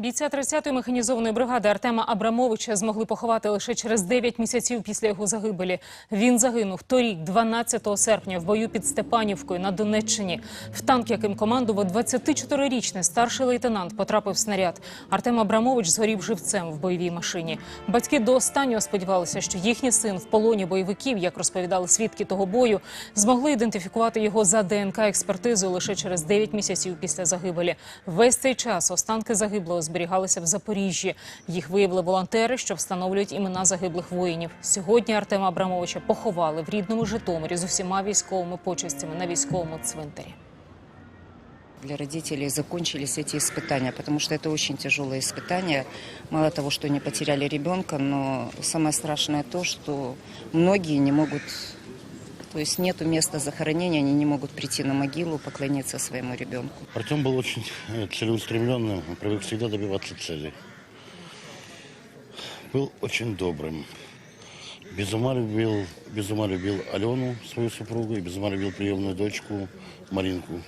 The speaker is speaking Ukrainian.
Бійця 30-ї механізованої бригади Артема Абрамовича змогли поховати лише через 9 місяців після його загибелі. Він загинув торік, 12 серпня, в бою під Степанівкою на Донеччині. В танк, яким командував 24-річний старший лейтенант, потрапив снаряд. Артем Абрамович згорів живцем в бойовій машині. Батьки до останнього сподівалися, що їхній син в полоні бойовиків, як розповідали свідки того бою, змогли ідентифікувати його за ДНК експертизою лише через 9 місяців після загибелі. Весь цей час останки загиблого зберігалися в Запоріжжі. Їх виявили волонтери, що встановлюють імена загиблих воїнів. Сьогодні Артема Абрамовича поховали в рідному Житомирі з усіма військовими почестями на військовому цвинтарі. Для родителей закончились эти испытания, потому что это очень тяжелые испытания. Мало того, что они потеряли ребенка, но самое страшное то, что многие не могут, то есть нету места захоронения, они не могут прийти на могилу, поклониться своему ребенку. Артем был очень э, целеустремленным, привык всегда добиваться цели. Был очень добрым. Без ума любил, без ума любил Алену, свою супругу, и без ума любил приемную дочку Маринку.